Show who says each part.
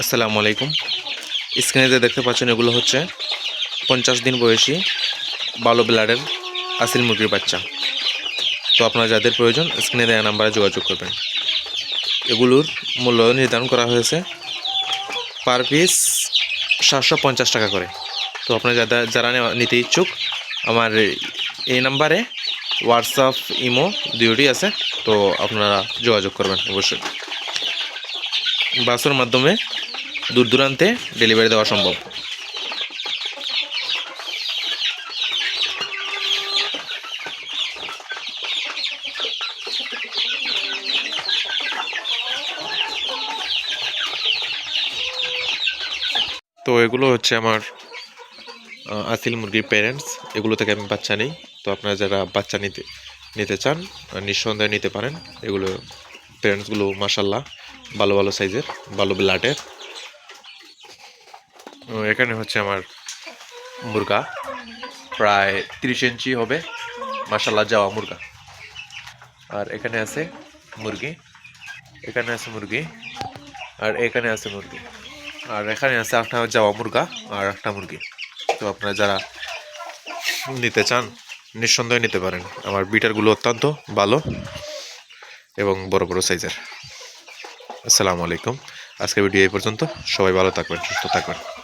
Speaker 1: আসসালামু আলাইকুম। স্ক্রিনে যে দেখতে পাচ্ছেন এগুলো হচ্ছে পঞ্চাশ দিন বয়সী বালো ব্লাডের আসিল মুরগির বাচ্চা। তো আপনারা যাদের প্রয়োজন স্ক্রিনে দেওয়া নাম্বারে যোগাযোগ করবেন। এগুলোর মূল্য নির্ধারণ করা হয়েছে পার পিস সাতশো পঞ্চাশ টাকা করে। তো আপনারা যারা যারা নিতে ইচ্ছুক, আমার এই নাম্বারে হোয়াটসঅ্যাপ, ইমো দুইটি আছে, তো আপনারা যোগাযোগ করবেন অবশ্যই। বাসের মাধ্যমে দূর দূরান্তে ডেলিভারি দেওয়া সম্ভব। তো এগুলো হচ্ছে আমার আসিল মুরগির প্যারেন্টস এগুলো থেকে আমি বাচ্চা নিই। তো আপনারা যারা বাচ্চা নিতে নিতে চান নিঃসন্দেহে নিতে পারেন। এগুলো প্যারেন্টসগুলো মাসাল্লাহ ভালো ভালো সাইজের ভালো ব্লাডের এখানে হচ্ছে আমার মুরগা। প্রায় তিরিশ ইঞ্চি হবে। মাসাল্লাহ যাওয়া মুরগা। আর এখানে আছে মুরগি। এখানে আছে মুরগি। আর এখানে আছে মুরগি। আর এখানে আছে একটা যাওয়া মুরগা আর একটা মুরগি। তো আপনারা যারা নিতে চান, নিঃসন্দেহে নিতে পারেন। আমার বিটারগুলো অত্যন্ত ভালো এবং বড় বড় সাইজের। আসসালামু আলাইকুম। আজকের ভিডিও এই পর্যন্ত। সবাই ভালো থাকবেন, সুস্থ থাকবেন।